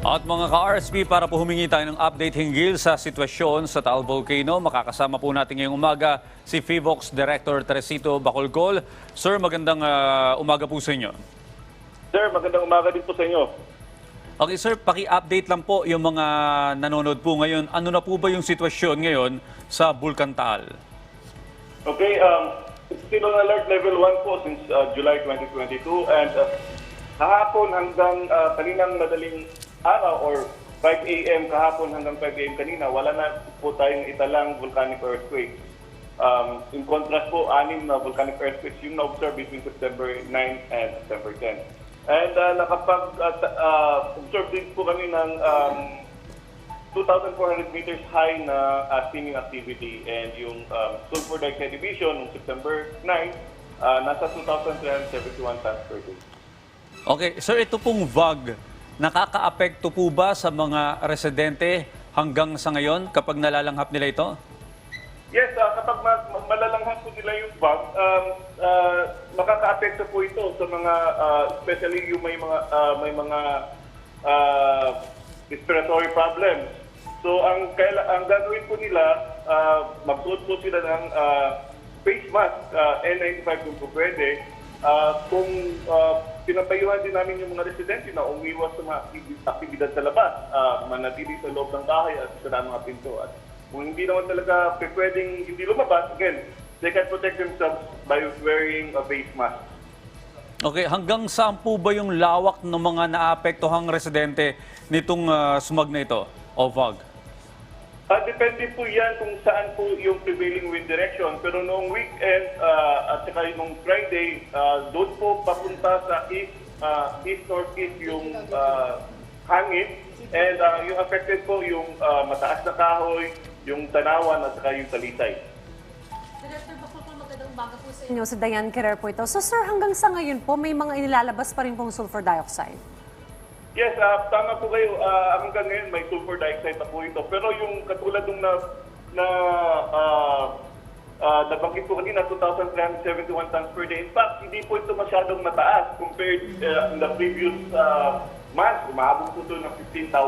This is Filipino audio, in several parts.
At mga ka-RSP, para po humingi tayo ng update hinggil sa sitwasyon sa Taal Volcano, makakasama po natin ngayong umaga si FIVOX Director Teresito Bacolcol. Sir, magandang ah, umaga po sa inyo. Sir, magandang umaga din po sa inyo. Okay sir, paki-update lang po yung mga nanonood po ngayon. Ano na po ba yung sitwasyon ngayon sa Bulkan Taal? Okay, um, it's still on alert level 1 po since uh, July 2022 and uh, kahapon hanggang uh, kaninang madaling araw or 5 a.m. kahapon hanggang 5 a.m. kanina, wala na po tayong italang volcanic earthquake. Um, in contrast po, anim na volcanic earthquakes yung na-observe between September 9 and September 10. And uh, nakapag-observe din po kami ng um, 2,400 meters high na uh, steaming activity and yung um, sulfur dioxide emission noong September 9, uh, nasa 2,371 tons per day. Okay, sir, ito pong VAG, nakaka-apekto po ba sa mga residente hanggang sa ngayon kapag nalalanghap nila ito? Yes, uh, kapag ma- ma- malalanghap po nila yung bug, um, uh, makaka-apekto po ito sa mga, uh, especially yung may mga, uh, may mga uh, respiratory problems. So ang kaila- ang gagawin po nila, uh, magsuot po sila ng uh, face mask, uh, N95 kung po pwede. Uh, kung uh, pinapayuhan din namin yung mga residente na umiwas sa mga aktibi- aktibidad sa labas, uh, manatili sa loob ng bahay at sa mga pinto. At kung hindi naman talaga pwedeng hindi lumabas, again, they can protect themselves by wearing a face mask. Okay, hanggang saan po ba yung lawak ng mga naapektuhang residente nitong ah, smog na ito o VAG? Ah, depende po yan kung saan po yung prevailing wind direction. Pero noong weekend ah, at saka nung Friday, ah, doon po papunta sa east, ah, east northeast yung ah, hangin. And ah, yung affected po yung ah, mataas na kahoy, yung tanawan at saka yung talisay. Director, bakit po magandang umaga po sa inyo. Si Diane Kerrer po ito. So sir, hanggang sa ngayon po, may mga inilalabas pa rin pong sulfur dioxide. Yes, ah, tama po kayo. Ah, hanggang ngayon may sulfur dioxide na po ito. Pero yung katulad nung na, na ah, ah, nabanggit ko kanina, 2,371 tons per day. In fact, hindi po ito masyadong mataas compared uh, in the previous uh, month. Umabot po ito ng 15,000. It's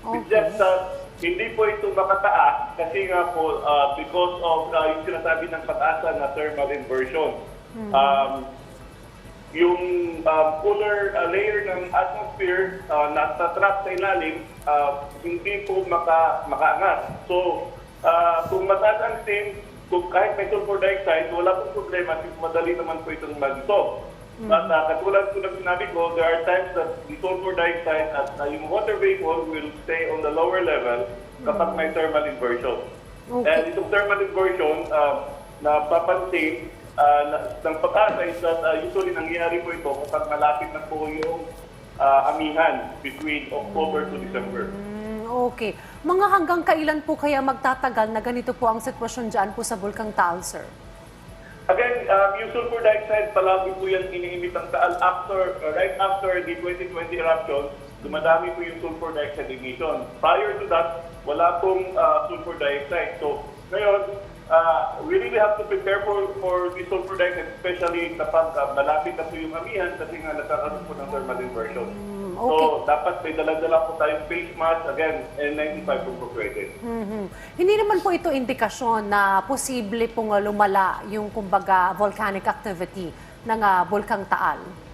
Okay. just that hindi po ito makataas kasi nga po ah, because of ah, yung sinasabi ng pataasan na thermal inversion. Um, yung um, cooler uh, layer ng atmosphere uh, nasa-trap sa ilalim, uh, hindi po maka, makaangat. So, uh, kung mataas ang steam, kung kahit may sulfur dioxide, wala pong problema, since madali naman po itong mag-dissolve. But uh, katulad ko na sinabi ko, there are times that the sulfur dioxide at uh, yung water vapor will stay on the lower level kapag may thermal inversion. Okay. And itong thermal inversion, uh, na papansin uh, ng pag-asa is that uh, usually nangyayari po ito kapag malapit na po yung uh, amihan between October to December. Mm, okay. Mga hanggang kailan po kaya magtatagal na ganito po ang sitwasyon dyan po sa Bulkang Taal, sir? Again, um, yung sulfur dioxide, palagi po yan iniimit ang taal after, uh, right after the 2020 eruption, dumadami po yung sulfur dioxide emission. Prior to that, wala pong uh, sulfur dioxide. So, ngayon, uh, we really have to prepare for, for the sulfur dioxide, especially kapag uh, malapit na po yung amihan kasi nga nagkakaroon po ng thermal inversion. okay. So, dapat may dala-dala po tayong face mask, again, N95 kung po pwede. Mhm. Hindi naman po ito indikasyon na posible pong uh, lumala yung kumbaga volcanic activity ng uh, Bulkang Taal.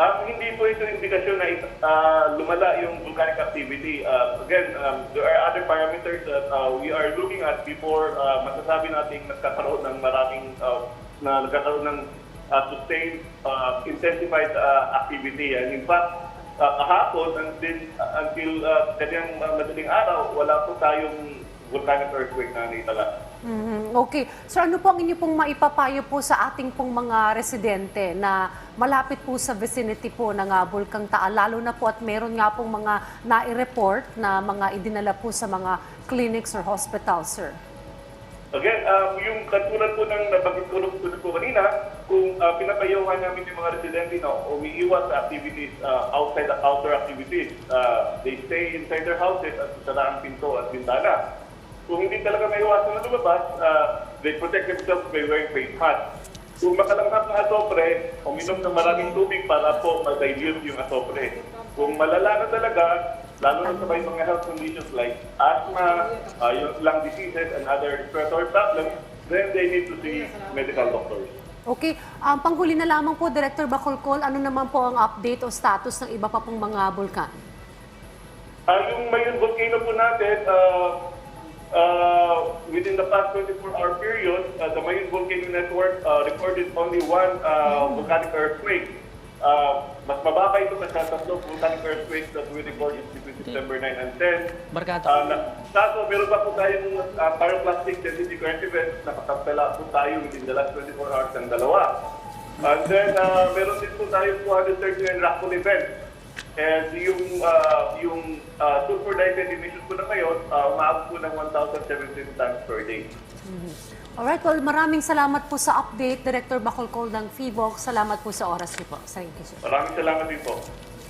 Um, hindi po ito indikasyon na uh, lumala yung volcanic activity. Uh, again, um, there are other parameters that uh, we are looking at before uh, masasabi natin nagkakaroon ng maraming uh, na nagkakaroon ng uh, sustained, uh, intensified uh, activity. And in fact, uh, kahapon until, until uh, kanyang uh, madaling araw, wala po tayong volcanic earthquake na naitala. Mhm. Okay. So ano po ang inyo pong maipapayo po sa ating pong mga residente na malapit po sa vicinity po ng uh, Bulkang Taal, lalo na po at meron nga pong mga nai-report na mga idinala po sa mga clinics or hospitals, sir? Again, um, yung katulad po ng nabanggit ko ko po kanina, kung uh, pinapayuhan namin yung mga residente na umiiwas sa activities, uh, outside the outdoor activities, uh, they stay inside their houses at ang pinto at bintana. Kung hindi talaga may iwasan na lumabas, uh, they protect themselves by wearing face mask. Kung makalanghap ng asopre, uminom ng maraming tubig para po ma-dilute yung asopre. Kung malala na talaga, lalo na sa may mga health conditions like asthma, uh, yung lung diseases, and other respiratory problems, then they need to see medical doctors. Okay, um, panghuli na lamang po, Director Bacolcol, ano naman po ang update o status ng iba pa pong mga bulkan? Uh, yung Mayon volcano po natin, uh, uh, within the past 24-hour period, uh, the Mayon Volcano Network uh, recorded only one uh, volcanic earthquake. Uh, mas mababa ito sa tatlong volcanic earthquakes that we recorded between September 9 and 10. Barkada. Uh, na, meron pa po tayong uh, pyroclastic density current events na nakatapela po tayo within the last 24 hours ng dalawa. And then, uh, meron din po tayong 239 rockfall events. And yung uh, yung uh, sulfur dioxide emissions po na ngayon, uh, umaabot po ng 1,017 tons per day. Alright, well, maraming salamat po sa update, Director Bacolcol ng FIVOC. Salamat po sa oras niyo po. Thank you, sir. Maraming salamat din po.